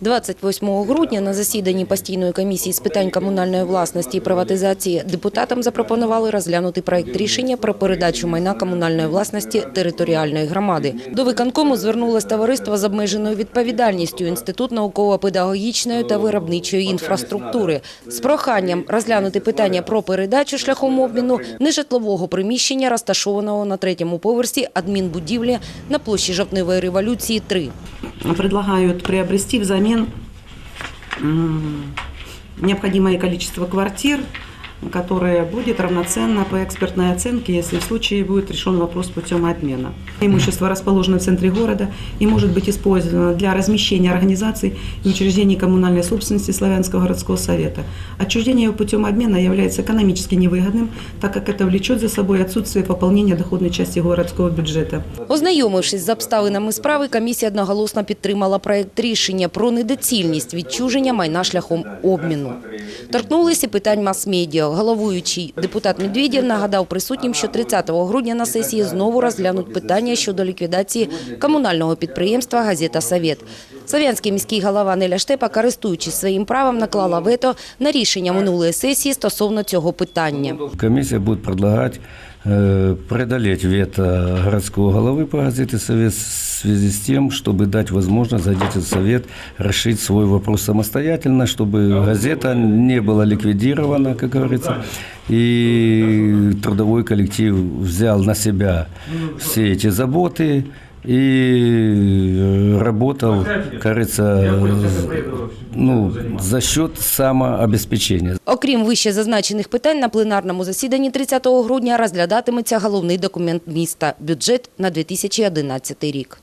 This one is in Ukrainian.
28 грудня на засіданні постійної комісії з питань комунальної власності і приватизації депутатам запропонували розглянути проект рішення про передачу майна комунальної власності територіальної громади. До виконкому звернулось товариство з обмеженою відповідальністю Інститут науково-педагогічної та виробничої інфраструктури з проханням розглянути питання про передачу шляхом обміну нежитлового приміщення, розташованого на третьому поверсі адмінбудівлі на площі Жовтневої революції 3. Предлагают приобрести взамен необходимое количество квартир, которое будет равноценно по экспертной оценке, если в случае будет решен вопрос путем обмена. Имущество расположено в центре города и может быть использовано для размещения организаций и учреждений коммунальной собственности Славянского городского совета. Отчуждение его путем обмена является экономически невыгодным, так как это влечет за собой отсутствие пополнения доходной части городского бюджета. Ознайомившись з обставинами справи, комісія одноголосно підтримала проект рішення про недоцільність відчуження майна шляхом обміну. Торкнулися питань мас-медіа. Головуючий депутат Медведєв нагадав присутнім, що 30 грудня на сесії знову розглянуть питання щодо ліквідації комунального підприємства «Газета Совєт». Слов'янський міський голова Неля Штепа, користуючись своїм правом, наклала вето на рішення минулої сесії стосовно цього питання. Комісія буде э, преодолеть вето городского головы по газете «Совет» в связи с тем, чтобы дать возможность газете «Совет» решить свой вопрос самостоятельно, чтобы газета не была ликвидирована, как говорится, и трудовой коллектив взял на себя все эти заботы и работал, говорится, ну, за счет самообеспечения. Окрім вище зазначених питань, на пленарному засіданні 30 грудня розглядатиметься головний документ міста – бюджет на 2011 рік.